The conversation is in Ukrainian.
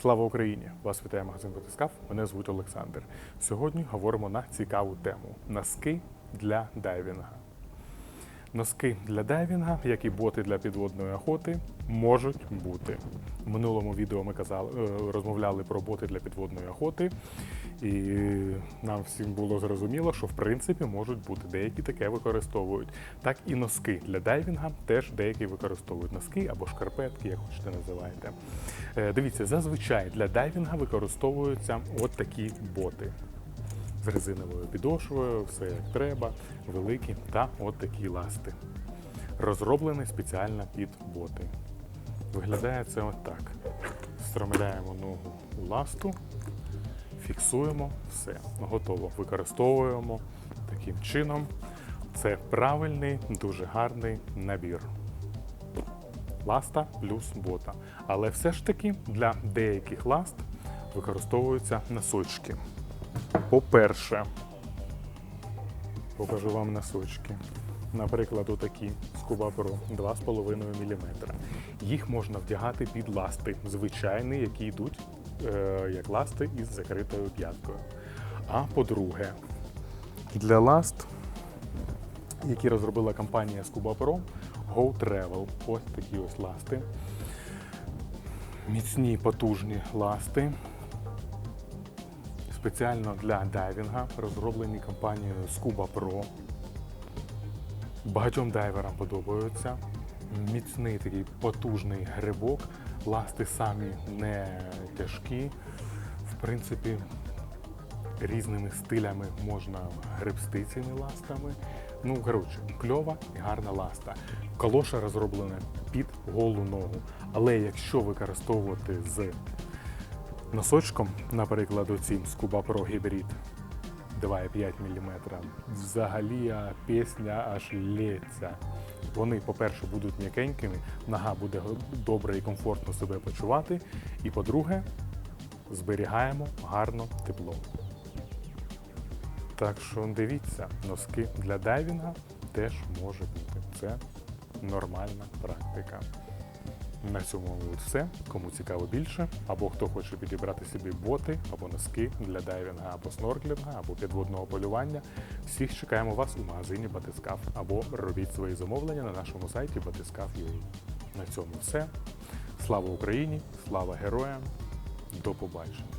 Слава Україні! Вас вітає магазин Батискаф. Мене звуть Олександр. Сьогодні говоримо на цікаву тему: носки для дайвінга. Носки для дайвінга, як і боти для підводної охоти, можуть бути. В минулому відео ми казали, е, розмовляли про боти для підводної охоти, і нам всім було зрозуміло, що в принципі можуть бути деякі таке використовують. Так і носки для дайвінга теж деякі використовують носки або шкарпетки, як хочете називаєте. Е, Дивіться, зазвичай для дайвінга використовуються от такі боти резиновою підошвою, все як треба, великі та от такі ласти. Розроблені спеціально під боти. Виглядає це от так. Стромляємо ногу у ласту, фіксуємо, все, готово. Використовуємо таким чином. Це правильний, дуже гарний набір. Ласта плюс бота. Але все ж таки для деяких ласт використовуються носочки. По-перше, покажу вам носочки. Наприклад, отакі Scuba Pro 2,5 мм. Їх можна вдягати під ласти, звичайні, які йдуть е, як ласти із закритою п'яткою. А по-друге, для ласт, які розробила компанія Scuba Pro, Go Travel. Ось такі ось ласти. Міцні потужні ласти спеціально для дайвінга, розроблені компанією Scuba Pro. Багатьом дайверам подобаються. Міцний такий потужний грибок. Ласти самі не тяжкі. В принципі, різними стилями можна гребсти цими ластами. Ну, коротше, кльова і гарна ласта. Калоша розроблена під голу ногу. Але якщо використовувати з носочком, наприклад, оцім Scuba Pro Hybrid 2,5 мм, взагалі пісня аж лється. Вони, по-перше, будуть м'якенькими, нога буде добре і комфортно себе почувати. І по-друге, зберігаємо гарно тепло. Так що дивіться, носки для дайвінга теж може бути. Це нормальна практика. На цьому все. Кому цікаво більше, або хто хоче підібрати собі боти, або носки для дайвінга, або снорклінга, або підводного полювання. Всіх чекаємо вас у магазині Батискаф, або робіть свої замовлення на нашому сайті Батискаф.ua. На цьому все. Слава Україні! Слава героям! До побачення!